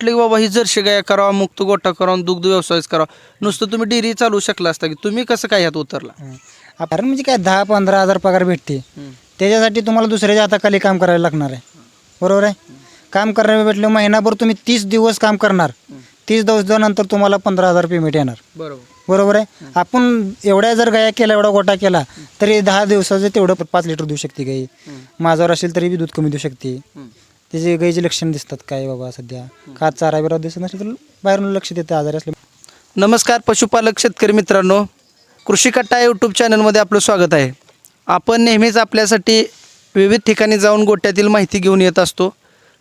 म्हटलं की बाबा ही जर्शी गाय करावा मुक्त गोटा करावा दुग्ध व्यवसायच करावा. नुसतं तुम्ही डेअरी चालू शकला असता की तुम्ही कसं काय ह्यात उतरला. कारण म्हणजे काय दहा पंधरा हजार पगार भेटते. त्याच्यासाठी तुम्हाला दुसऱ्याच्या हाताखाली काम करायला लागणार आहे. बरोबर आहे? काम करायला भेटलं महिनाभर तुम्ही तीस दिवस काम करणार. तीस दिवसानंतर तुम्हाला पंधरा हजार पेमेंट येणार. बरोबर. बरोबर आहे? आपण एवढ्या जर गाया केल्या एवढा गोटा केला तरी दहा दिवसाचं तेवढं पाच लिटर देऊ शकते गाई. माझ्यावर असेल तरी बी दूध कमी देऊ शकते. त्याचे गाईचे लक्षण दिसतात काय बाबा सध्या? का चारा बिरा दिसत नसेल तर बाहेरून लक्ष देते आजारी असले नमस्कार पशुपालक शेतकरी मित्रांनो. कृषी कट्टा यूट्यूब चॅनलमध्ये आपलं स्वागत आहे. आपण नेहमीच आपल्यासाठी विविध ठिकाणी जाऊन गोट्यातील माहिती घेऊन येत असतो.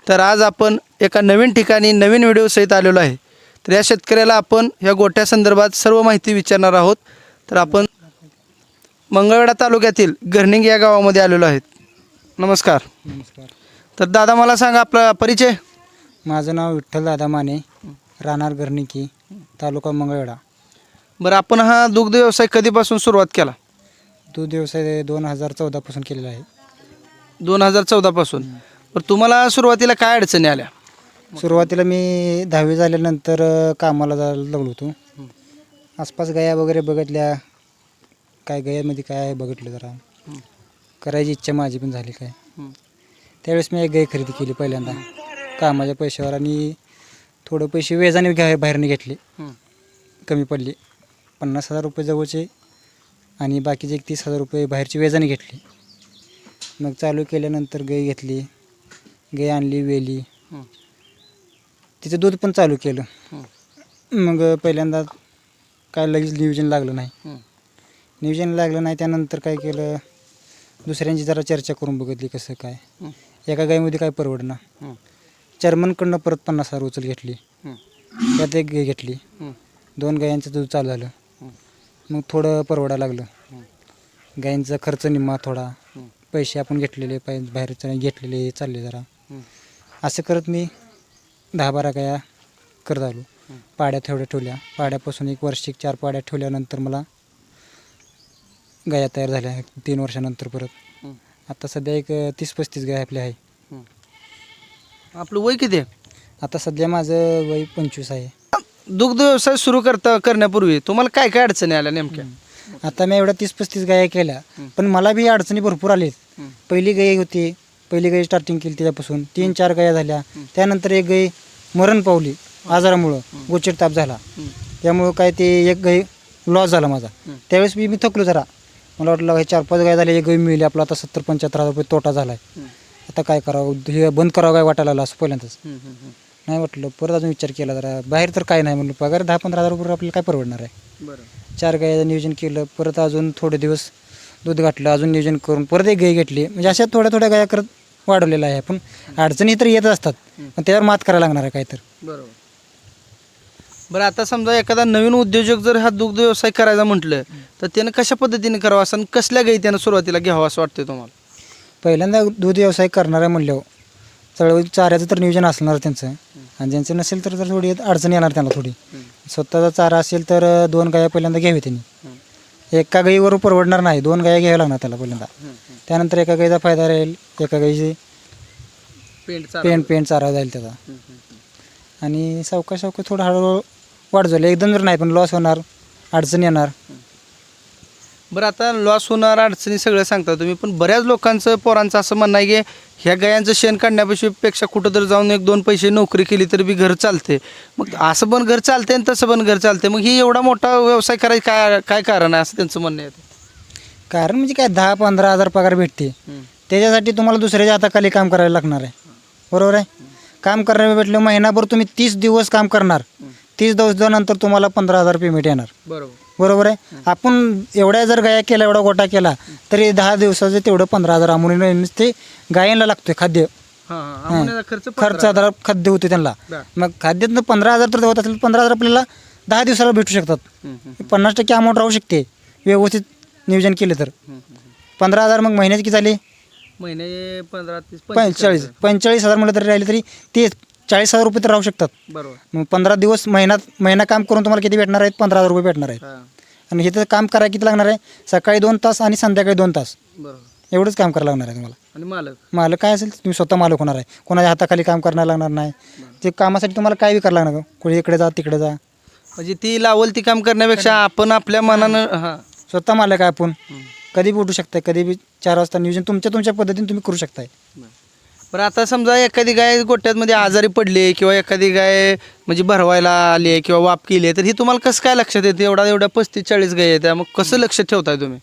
तर आज आपण एका नवीन ठिकाणी नवीन व्हिडिओसहित आलेलो आहे. तर या शेतकऱ्याला आपण या गोट्यासंदर्भात सर्व माहिती विचारणार आहोत. तर आपण मंगळवेढा तालुक्यातील गर्निंग या गावामध्ये आलेलो आहेत. नमस्कार. नमस्कार. तर दादा मला सांगा आपला परिचय. माझं नाव विठ्ठल दादा माने राहणार गर्निकी तालुका मंगळवेढा. बरं आपण हा दुग्ध व्यवसाय कधीपासून सुरुवात केला? दूध व्यवसाय दोन हजार चौदापासून केलेला आहे. दोन हजार चौदापासून पण तुम्हाला सुरुवातीला काय अडचणी आल्या? सुरुवातीला मी दहावी झाल्यानंतर अ, कामाला जायला लागलो होतो. आसपास गाया वगैरे बघितल्या. काय गायामध्ये काय आहे बघितलं जरा. करायची इच्छा माझी पण झाली काय. त्यावेळेस मी एक गाय खरेदी केली पहिल्यांदा. कामाच्या पैशावर आणि थोडं पैसे व्याजाने घ्या बाहेरने घेतले. कमी पडले. पन्नास हजार रुपये जवळचे आणि बाकीचे एक तीस हजार रुपये बाहेरची व्याजाने घेतली. मग चालू केल्यानंतर गाय घेतली. गाय आणली वेली. तिचं दूध पण चालू केलं. मग पहिल्यांदा काय लगेच नियोजन लागलं नाही. नियोजन लागलं नाही त्यानंतर काय केलं? दुसऱ्यांची जरा चर्चा करून बघितली कसं काय. एका गायमध्ये काय परवडणार चर्मनकडनं परत पन्नास हजार उचल घेतली. त्यात एक गाय घेतली. दोन गायांचं दूध चालू झालं. मग थोडं परवडायला लागलं. गायींचा खर्च निम्मा थोडा. पैसे आपण घेतलेले पाय बाहेरचं घेतलेले चालले जरा. असं करत मी दहा बारा गाया करत आलो. पाड्या तेवढ्या ठेवल्या. पाड्यापासून एक वर्ष एक चार पाड्या ठेवल्यानंतर मला गाया तयार झाल्या. तीन वर्षानंतर परत. आता सध्या एक तीस पस्तीस गाय आपल्या आहे. आपलं वय किती आहे? आता सध्या माझं वय पंचवीस आहे. दुग्ध व्यवसाय सुरू करता करण्यापूर्वी तुम्हाला काय काय अडचणी आल्या नेमक्या? आता मी एवढ्या तीस पस्तीस गाया केल्या. पण मला बी अडचणी भरपूर आलेत. पहिली गाय होती. पहिली गाय स्टार्टिंग केली त्याच्यापासून. तीन चार गाया झाल्या. त्यानंतर एक गाय मरण पावली. आजारामुळं गोचिड ताप झाला. त्यामुळं काय ते एक गाय लॉस झाला माझा. त्यावेळेस मी मी थकलो जरा. मला वाटलं हे चार पाच गाय झाले एक गाय मिळली आपला आता सत्तर पंच्याहत्तर हजार रुपये तोटा झाला आहे आता काय करावं? हे बंद करावं काय वाटायला लागलं असं पहिल्यांदाच. नाही वाटलं. परत अजून विचार केला जरा. बाहेर तर काय नाही म्हणलं. पगार दहा पंधरा हजार रुपये आपल्याला काय परवडणार आहे? बरं. चार गायचं नियोजन केलं. परत अजून थोडे दिवस दूध घातलं अजून नियोजन करून परत एक गाय घेतली. म्हणजे अशा थोड्या थोड्या गाया करत वाढवलेलं आहे. पण अडचणी तर येतच असतात. पण त्यावर मात करायला लागणार आहे काय तर बरोबर. बरं आता समजा एखादा नवीन उद्योजक जर हा दुग्ध व्यवसाय करायचा म्हटलं तर त्यानं कशा पद्धतीने करावं असं आणि कसल्या गाई त्यानं सुरुवातीला घ्यावं असं वाटतंय तुम्हाला? पहिल्यांदा दूध व्यवसाय करणार आहे म्हणल्यावर चळवळी चाऱ्याचं तर नियोजन असणार त्यांचं. आणि ज्यांचं नसेल तर तर थोडी अडचण येणार त्यांना थोडी. स्वतःचा चारा असेल तर अं, दोन गाया पहिल्यांदा घ्यावी त्यांनी. एका गाईवर परवडणार नाही दोन गाया घ्याव्या लागणार त्याला पहिल्यांदा. त्यानंतर एका गाईचा फायदा राहील एका गाईची पेंट पेंट पेंट चारा जाईल त्याचा. आणि सावकाश सावकाश थोडं हळूहळू वाढ झालं. एकदम जर नाही पण लॉस होणार अडचण येणार. बरं आता लॉस होणार अडचणी सगळं सांगता तुम्ही पण बऱ्याच लोकांचं पोरांचं असं म्हणणं आहे की ह्या गायांचं शेण काढण्यापेक्षा पेक्षा कुठं तर जाऊन एक दोन पैसे नोकरी केली तरी बी घर चालते मग असं पण घर चालते आणि तसं पण घर चालते मग ही एवढा मोठा व्यवसाय करायचं काय काय कारण आहे असं त्यांचं म्हणणं आहे कारण म्हणजे काय दहा पंधरा हजार पगार भेटते. त्याच्यासाठी तुम्हाला दुसऱ्याच्या हाताखाली काम करायला लागणार आहे. बरोबर आहे? काम करायला भेटलं महिनाभर तुम्ही तीस दिवस काम करणार. तीस दिवसानंतर तुम्हाला पंधरा हजार पेमेंट येणार. बरोबर. बरोबर आहे? आपण एवढ्या जर गाया केल्या एवढा गोटा केला तरी दहा दिवसाचं तेवढं पंधरा हजार अमोनी ते गायांना लागतोय खाद्य. हां हां. खर्च खर्च आधार खाद्य होते त्यांना. बरं. मग खाद्यातनं पंधरा हजार तर होत असेल पंधरा हजार आपल्याला दहा दिवसाला भेटू शकतात. पन्नास टक्के अमाऊंट राहू शकते व्यवस्थित नियोजन केलं तर. पंधरा हजार मग महिन्याचे किती झाले महिने पंधरा तीस पंचेचाळीस. पंचेचाळीस. हजार म्हटलं तरी राहिले तरी ते चाळीस हजार रुपये तर राहू शकतात. बरोबर. मग पंधरा दिवस महिन्यात महिना काम करून तुम्हाला किती भेटणार आहेत? पंधरा हजार रुपये भेटणार आहेत. हां. आणि हे तर काम करायला किती लागणार आहे? सकाळी दोन तास आणि संध्याकाळी दोन तास. बरोबर. एवढंच काम करायला लागणार आहे तुम्हाला. आणि मालक? मालक काय असेल? तुम्ही स्वतः मालक होणार आहे. कोणाच्या हाताखाली काम करायला लागणार नाही. ते कामासाठी तुम्हाला काय बी करायला लागणार? कोणी इकडे जा तिकडे जा. म्हणजे ती लावल ती काम करण्यापेक्षा आपण आपल्या मनानं हां. स्वतः मालक आहे आपण. कधी बी उठू शकताय? कधी बी चार वाजता नियोजन तुमच्या तुमच्या पद्धतीने तुम्ही करू शकताय. बरं. आता समजा एखादी गाय गोट्यामध्ये आजारी पडली किंवा एखादी गाय म्हणजे भरवायला आली आहे किंवा वाप केली आहे तर ही तुम्हाला कसं काय लक्षात येते? एवढा एवढ्या पस्तीस चाळीस गाय आहेत मग कसं लक्ष ठेवताय तुम्ही?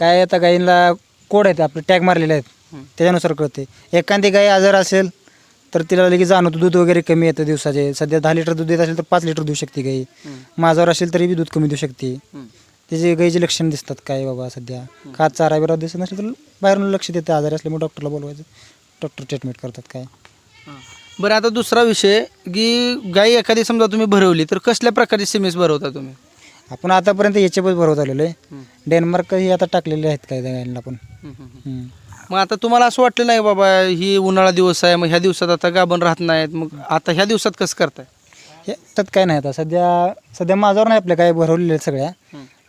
काय आता गाईंना कोड आहेत आपले टॅग मारलेले आहेत. त्याच्यानुसार कळते एखादी गाय आजार असेल तर तिला लगेच जाणवतं दूध वगैरे कमी येतं दिवसाचे. सध्या दहा लिटर दूध देत असेल तर पाच लिटर देऊ शकते गाई माझ्यावर असेल तरी बी दूध कमी देऊ शकते. त्याचे गाईचे लक्षण दिसतात काय बाबा सध्या. का चारा बिरा दिसत नसेल तर बाहेरून लक्ष देते. आजारी असल्यामुळे डॉक्टरला बोलवायचं. डॉक्टर ट्रीटमेंट करतात काय? बरं आता दुसरा विषय की गाय एखादी समजा तुम्ही भरवली तर कसल्या प्रकारची सिमेस भरवता तुम्ही? आपण आतापर्यंत याच्यापच भरवत आलेलो आहे. डेन्मार्क ही आता टाकलेले आहेत काय त्या गायींना पण. हम्म. मग आता तुम्हाला असं वाटलं नाही बाबा ही उन्हाळा दिवस आहे मग ह्या दिवसात आता गाभण राहत नाहीत मग आता ह्या दिवसात कसं करताय? हे त्यात काय नाही आता. सध्या सध्या माझ्यावर नाही आपल्या काय भरवलेले आहेत सगळ्या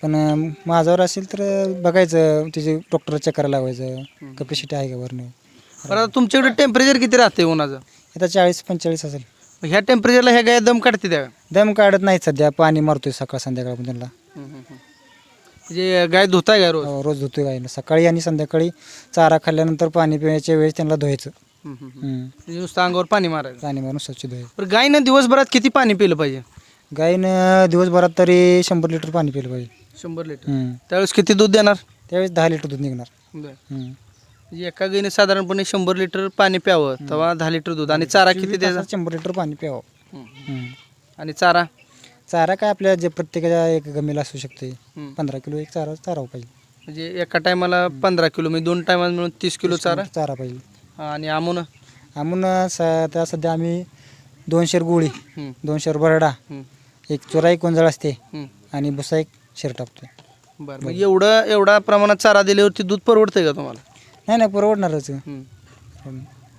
पण अं, माझ्यावर असेल तर बघायचं तिचे डॉक्टर चेक करायला लावायचं. कपॅसिटी आहे का भरणं? बरं आता तुमच्याकडे टेम्परेचर किती राहते उन्हाचं? आता चाळीस पंचेचाळीस असेल. मग ह्या टेम्परेचरला ह्या गाय दम काढते त्या? दम काढत नाही सध्या पाणी मारतोय सकाळ संध्याकाळ आपण त्यांना म्हणजे गाय धुताय का रोज? अं, रोज धुतोय गायला. सकाळी आणि संध्याकाळी चारा खाल्ल्यानंतर पाणी पिण्याच्या वेळेस त्यांना धुवायचं. हम्म. म्हणजे नुसतं अंगावर पाणी मारायचं. पाणी मारून स्वच्छ धुवायचं. बरं गायनं दिवसभरात किती पाणी पिलं पाहिजे? गायीनं दिवसभरात तरी शंभर लिटर पाणी पिलं पाहिजे. शंभर लिटर. हम्म. त्यावेळेस किती दूध देणार? त्यावेळेस दहा लिटर दूध निघणार. हम्म. म्हणजे एका गायीने साधारणपणे शंभर लिटर पाणी प्यावं तेव्हा दहा लिटर दूध. आणि चारा किती द्यायचा? तासात शंभर लिटर पाणी प्यावं. हम्म. आणि चारा? चारा काय आपल्या जे प्रत्येकाच्या एक गमीला असू शकते. हम्म. पंधरा किलो एक चारा चारावं पाहिजे. म्हणजे एका टायमाला पंधरा किलो म्हणजे दोन टायमाला मिळून तीस किलो चारा? चारा पाहिजे. हा, आणि आमून? आमून स त्या सध्या आम्ही दोन शेर गोळी हम्म, दोन शेर बरडा हम्म, एक चोरा एक गोंजळ असते हम्म. आणि भुसा एक शेर टाकतो बरं मग एवढं एवढा प्रमाणात चारा दिल्यावरती दूध परवडतंय का तुम्हाला? नाही नाही परवडणारच.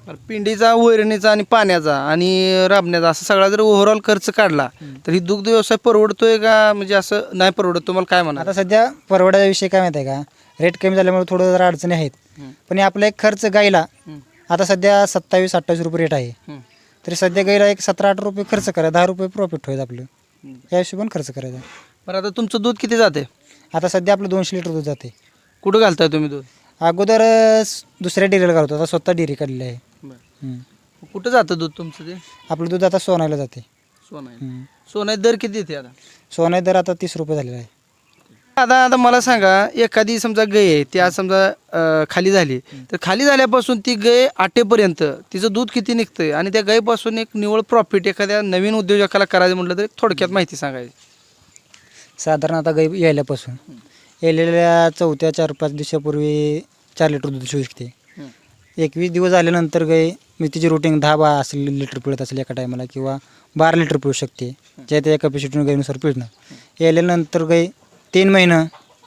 बरं, पिंडीचा वैरणीचा आणि पाण्याचा आणि राबण्याचा असा सगळा जर ओव्हरऑल खर्च काढला तर ही दुग्ध व्यवसाय परवडतोय का? म्हणजे असं नाही परवडत तुम्हाला काय म्हणा आता सध्या परवडाचा विषय काय माहिती आहे का? रेट कमी झाल्यामुळे थोडं जरा अडचणी आहेत. पण हे आपला एक खर्च गायला आता सध्या सत्तावीस अठ्ठावीस रुपये रेट आहे. तरी सध्या गायला एक सतरा अठरा रुपये खर्च करा दहा रुपये प्रॉफिट ठेवायचं आपलं. या हिशोबाने खर्च करायचा. बरं आता तुमचं दूध किती जाते आता सध्या आपलं दोनशे लिटर दूध जाते कुठं घालताय तुम्ही दूध? अगोदर अ, स- दुसऱ्या डेअरीला घालतो आता स्वतः डेअरी काढलेली आहे. हम्म. कुठं जातं दूध तुमचं ते? आपलं दूध आता सोनायला जाते. सोनाई हम्म. सोनाई दर किती येते आता? सोनाई दर आता तीस रुपये झालेला आहे. आता आता मला सांगा एखादी समजा गाय आहे ती आज समजा अं, खाली झाली तर खाली झाल्यापासून ती गाय आटेपर्यंत तिचं दूध किती निघतंय? आणि त्या गायीपासून एक निवळ प्रॉफिट एखाद्या नवीन उद्योजकाला करायचं म्हटलं तर एक थोडक्यात माहिती सांगायची. साधारण आता गाई यायल्यापासून. येलेल्या चौथ्या चार पाच दिवसापूर्वी चार लिटर दूध शिवू शकते. एकवीस दिवस झाल्यानंतर गाई मी तिची रुटीन दहा बा असेल लिटर पिळत असेल एका टायमाला किंवा बारा लिटर पिळू शकते. ज्या त्या कॅपॅसिटीनं गाईनुसार पिळणं. यायल्यानंतर गाई तीन महिनं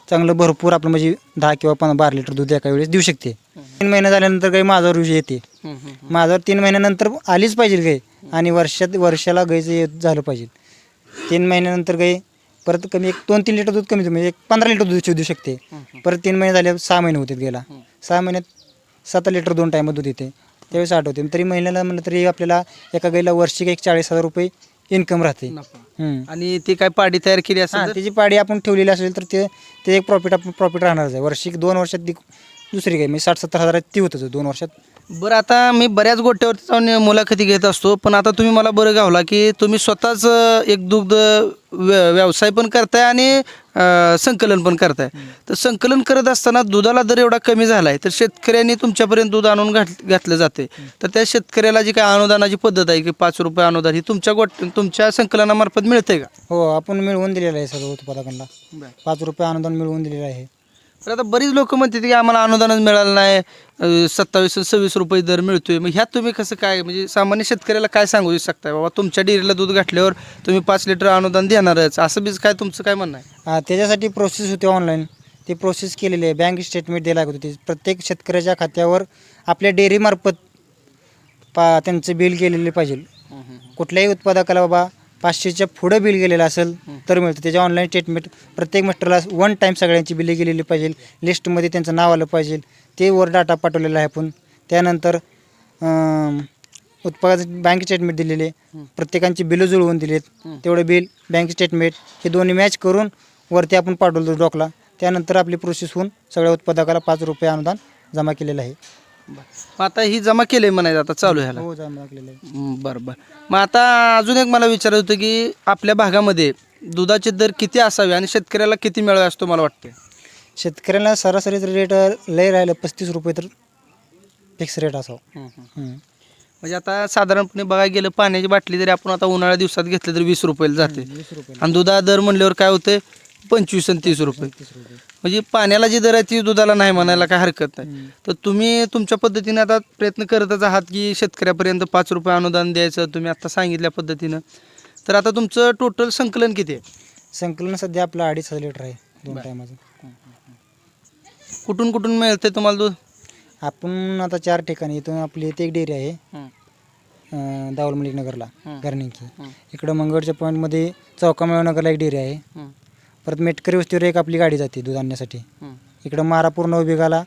चांगलं भरपूर आपलं म्हणजे दहा किंवा पंधरा बारा लिटर दूध एका वेळेस देऊ शकते. तीन महिने झाल्यानंतर गाई माझ्यावर रुजी येते. माझावर तीन महिन्यानंतर आलीच पाहिजे गाई आणि वर्षात वर्षाला गायचं झालं पाहिजे. तीन महिन्यानंतर गाई परत कमी एक दोन तीन लिटर दूध कमी म्हणजे एक पंधरा लिटर दूध देऊ शकते. परत तीन महिने झाले सहा महिने होते गेला. सहा महिन्यात सात लिटर दोन टायमात दूध येते. त्यावेळेस आठवते तरी महिन्याला म्हणलं तरी आपल्याला एका गाईला वर्षिक एक चाळीस हजार रुपये इन्कम राहते. आणि ती काय पाडी तयार केली असेल? त्याची पाडी आपण ठेवलेली असेल तर ते ते एक प्रॉफिट आपण प्रॉफिट राहणारच आहे. वर्षिक दोन वर्षात दुसरी गाय म्हणजे साठ सत्तर हजारात ती होतच दोन वर्षात. बरं आता मी बऱ्याच गोट्यावरती जाऊन मुलाखती घेत असतो पण आता तुम्ही मला बरं गावला की तुम्ही स्वतःच एक दुग्ध व्य- व्यवसाय पण करताय आणि अं, संकलन पण करताय. तर संकलन करत असताना दुधाला दर एवढा कमी झाला आहे तर शेतकऱ्यांनी तुमच्यापर्यंत दूध आणून घात घातलं जाते तर त्या शेतकऱ्याला जी काय अनुदानाची पद्धत आहे की पाच रुपये अनुदान ही तुमच्या गोट तुमच्या संकलनामार्फत मिळते का? हो आपण मिळवून दिलेलं आहे सगळं उत्पादकांना. पाच रुपये अनुदान मिळवून दिलेलं आहे. तर आता बरीच लोक म्हणतात की आम्हाला अनुदानच मिळालं नाही सत्तावीस सव्वीस रुपये दर मिळतोय. मग ह्यात तुम्ही कसं काय म्हणजे सामान्य शेतकऱ्याला काय सांगू शकताय बाबा तुमच्या डेअरीला दूध घातल्यावर तुम्ही पाच लिटर अनुदान देणारच. असं बीज काय तुमचं काय म्हणणं आहे? हा, त्याच्यासाठी प्रोसेस होती ऑनलाईन ती प्रोसेस केलेली आहे. बँक स्टेटमेंट द्यायला लागत होती. प्रत्येक शेतकऱ्याच्या खात्यावर आपल्या डेअरीमार्फत पा त्यांचं बिल गेलेले पाहिजे. कुठल्याही उत्पादकाला बाबा पाचशेच्या पुढं बिल गेलेलं असेल तर मिळतं. त्याच्या ऑनलाईन स्टेटमेंट प्रत्येक मिस्टरला वन टाईम सगळ्यांची बिले गेलेली पाहिजे. लिस्टमध्ये त्यांचं नाव आलं पाहिजे. ते वर डाटा पाठवलेला आहे आपण. त्यानंतर उत्पादन बँक स्टेटमेंट दिलेले. प्रत्येकांची बिलं जुळवून दिलेत. तेवढं बिल बँक स्टेटमेंट हे दोन्ही मॅच करून वरती आपण पाठवलं डॉकला. त्यानंतर आपली प्रोसेस होऊन सगळ्या उत्पादकाला पाच रुपये अनुदान जमा केलेलं आहे. मग आता ही जमा केले म्हणायचं आता चालू ह्याला. हो जमा केलेलं आहे. बरं बरं. मग आता अजून एक मला विचारायचं होतं की आपल्या भागामध्ये दुधाचे दर किती असावे आणि शेतकऱ्याला किती मिळावे असं तुम्हाला वाटते शेतकऱ्याला सरासरी रेट लय राहिलं पस्तीस रुपये तर फिक्स रेट असावं. हम्म. म्हणजे आता साधारणपणे बघायला गेलं पाण्याची बाटली जरी आपण आता उन्हाळ्या दिवसात घेतली तर वीस रुपयाला जाते. वीस रुपये. आणि दुधा दर म्हणल्यावर काय होते पंचवीस आणि तीस रुपये. तीस रुपये म्हणजे पाण्याला जी दर आहे ती दुधाला नाही म्हणायला काय हरकत नाही. तर तुम्ही तुमच्या पद्धतीने आता प्रयत्न करतच आहात की शेतकऱ्यापर्यंत पाच रुपये अनुदान द्यायचं तुम्ही आता सांगितल्या पद्धतीनं. तर आता तुमचं टोटल संकलन किती आहे? संकलन सध्या आपलं अडीच हजार लिटर आहे दोन टायमाचं. कुठून कुठून मिळते तुम्हाला दूध? आपण आता चार ठिकाणी इथून आपली इथे एक डेअरी आहे. अं, दाऊल मलिक नगरला हं. इकडं मंगळच्या पॉईंटमध्ये चौकामेळ नगरला एक डेअरी आहे. परत मेटकरी वस्तीवर एक आपली गाडी जाते दूध आणण्यासाठी. इकडं मारापूर नवबिगाला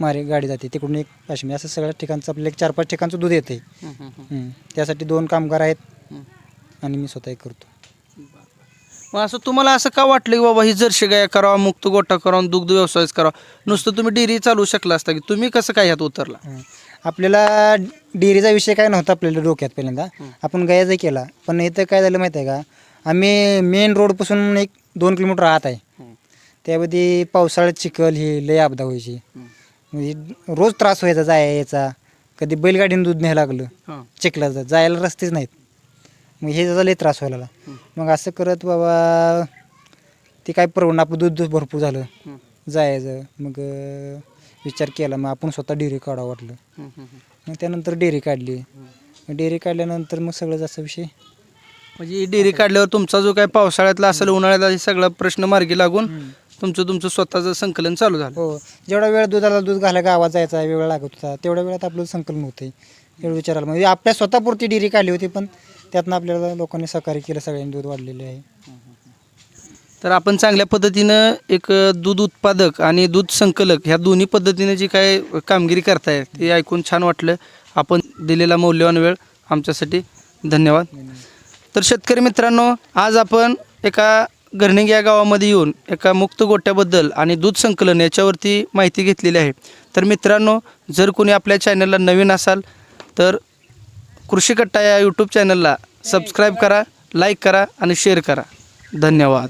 मारे गाडी जाते तिकडून एक काश्मीर असं सगळ्या ठिकाणचं आपलं एक चार पाच ठिकाणचं दूध येते त्यासाठी दोन कामगार आहेत आणि मी स्वतः एक करतो. मग असं तुम्हाला असं का वाटलं की बाबा ही जर्शी गाय करावा मुक्त गोटा करावा दुग्ध व्यवसायच करावा? नुसतं तुम्ही डेअरी चालू शकला असता की तुम्ही कसं काय ह्यात उतरला? हं. आपल्याला डेअरीचा विषय काय नव्हता आपल्याला डोक्यात पहिल्यांदा. आपण गायाचा केला. पण इथं काय झालं माहिती आहे का? आम्ही मेन रोडपासून एक दोन किलोमीटर आत आहे. त्यामध्ये पावसाळ्यात चिखल ही लय अपदा व्हायची. म्हणजे रोज त्रास व्हायचा जाया यायचा कधी बैलगाडीने दूध न्यायला लागलं चिखलाचं. जायला रस्तेच नाहीत. मग हे त्याचा लय त्रास व्हायला लागला. मग असं करत बाबा ते काय परवडणं आपलं दूध भरपूर झालं जायचं. मग विचार केला. मग आपण स्वतः डेअरी काढावं वाटलं. मग त्यानंतर डेअरी काढली. डेअरी काढल्यानंतर मग सगळं जसा विषय म्हणजे डेअरी काढल्यावर तुमचा जो काय पावसाळ्यातला असेल उन्हाळ्यातला हे सगळा प्रश्न मार्गी लागून तुमचं तुमचं स्वतःचं संकलन चालू झालं. हो. जेवढा वेळ दुधाला दूध घाला गावात जायचा वेळ लागत होता तेवढ्या वेळात आपलं संकलन होते एवढं विचारायला म्हणजे आपल्या स्वतःपुरती डेअरी काढली होती पण त्यातनं आपल्याला लोकांनी सहकार्य केलं सगळ्यांनी दूध वाढलेले आहे. तर आपण चांगल्या पद्धतीनं एक दूध उत्पादक आणि दूध संकलक ह्या दोन्ही पद्धतीने जी काय कामगिरी करताय ते ऐकून छान वाटलं. आपण दिलेला मौल्यवान वेळ आमच्यासाठी. धन्यवाद. तर शेतकरी मित्रांनो आज आपण एका घरणिंग या गावामध्ये येऊन एका मुक्त गोट्याबद्दल आणि दूध संकलन याच्यावरती माहिती घेतलेली आहे. तर मित्रांनो जर कोणी आपल्या चॅनलला नवीन असाल तर कृषी कट्टा या यूट्यूब चॅनलला सबस्क्राईब करा लाईक करा आणि शेअर करा. धन्यवाद.